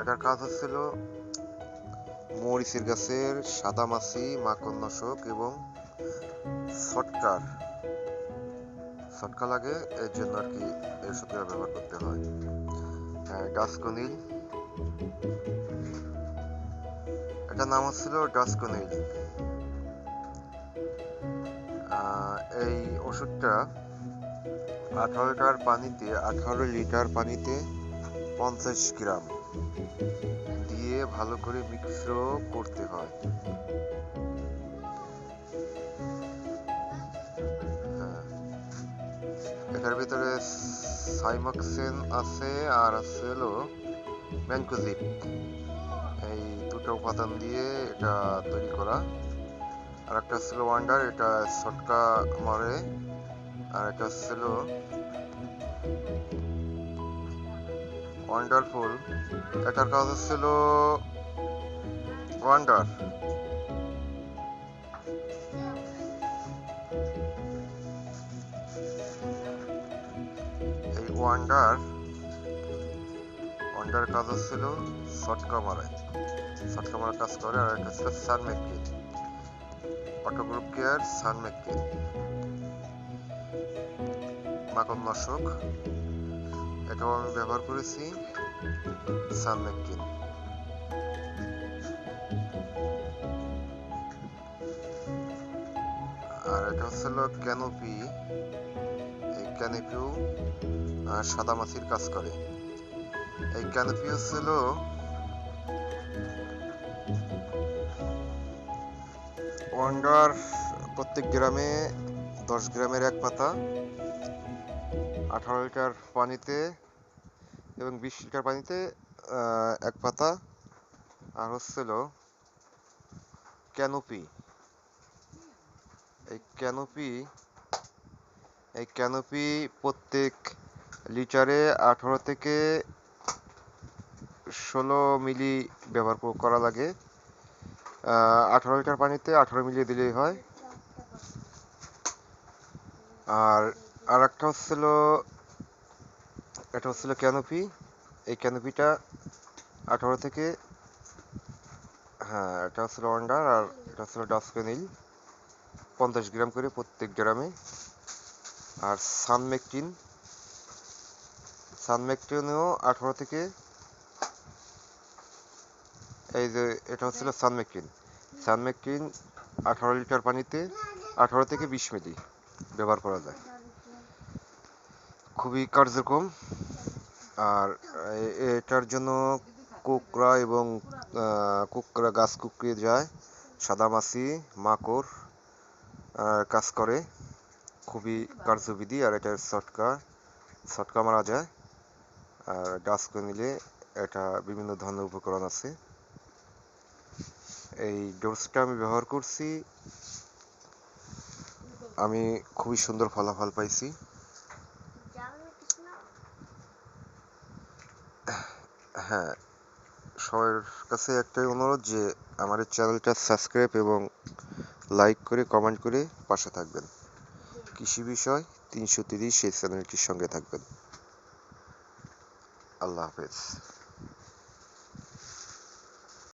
এটার কাজ হচ্ছিল মরিচের গাছের সাদা মাছি, মাকড়নাশক এবং ছটকার ছটকা লাগে, এর জন্য আর কি এই ওষুধটা ব্যবহার করতে হয়। ডাসকনিল এটার নাম হচ্ছিল ডাসকনিল এই ওষুধটা আঠারো লিটার পানিতে, আঠারো লিটার পানিতে পঞ্চাশ গ্রাম। দিয়ে ভালো করে মিক্স করতে হয়। হ্যাঁ। এটার ভিতরে সাইমক্সেন আছে আর আছে হলো ম্যানকোজিপ। এই দুটো উপাদান দিয়ে এটা তৈরি করা। আর একটা ছিল ওয়ান্ডার, এটা শটকা মারে। আর একটা ছিল ওয়ান্ডারফুল এটার কাজ ছিল ওয়ান্ডার এই ওয়ান্ডার ওয়ান্ডার কাজ ছিল শটকা মারায় শটকা মারার কাজ করে আর একটা ছিল সানমেকি অটো গ্রুপ কেয়ার সানমেকি মাকড়নাশক এটাও আমি ব্যবহার করেছি সানমেকিন আর এটা হচ্ছিল ক্যানোপি। এই ক্যানোপিও সাদা মাছির কাজ করে। এই ক্যানোপি হচ্ছে হচ্ছিল ওয়ান্ডার প্রত্যেক গ্রামে দশ গ্রামের এক পাতা। আঠারো লিটার পানিতে এবং বিশ লিটার পানিতে এক পাতা। আর হচ্ছিল ক্যানোপি। এই ক্যানোপি এই ক্যানোপি প্রত্যেক লিটারে আঠারো থেকে ষোলো মিলি ব্যবহার করা লাগে। আঠারো লিটার পানিতে আঠারো মিলি দিলেই হয়। আর আর একটা হচ্ছিল, এটা হচ্ছিল ক্যানোপি এই ক্যানোপিটা আঠারো থেকে হ্যাঁ এটা হচ্ছিল অন্ডার আর এটা হচ্ছিল ডাসপেনিল পঞ্চাশ গ্রাম করে প্রত্যেক গ্রামে। আর সানমেকটিন, সানমেকটিনও আঠারো থেকে, এই যে এটা হচ্ছিল সানমেকটিন। সানমেকটিন আঠারো লিটার পানিতে আঠারো থেকে বিশ মিলি ব্যবহার করা যায়। খুবই কার্যক্রম। আর এটার জন্য কোকড়া এবং কুকড়া গাছ কুকড়িয়ে যায়। সাদামাছি, মাকড় কাজ করে। খুবই কার্যবিধি আর এটার শটকা শটকা মারা যায়। আর ডাস্কো নিলে এটা বিভিন্ন ধরনের উপকরণ আছে। এই ডোজটা আমি ব্যবহার করছি। আমি খুবই সুন্দর ফলাফল পাইছি। হ্যাঁ সবার কাছে একটাই অনুরোধ যে আমার এই চ্যানেলটা সাবস্ক্রাইব এবং লাইক করে, কমেন্ট করে পাশে থাকবেন। কৃষি বিষয় তিনশো তিরিশ এই চ্যানেলটির সঙ্গে থাকবেন। আল্লাহ হাফেজ।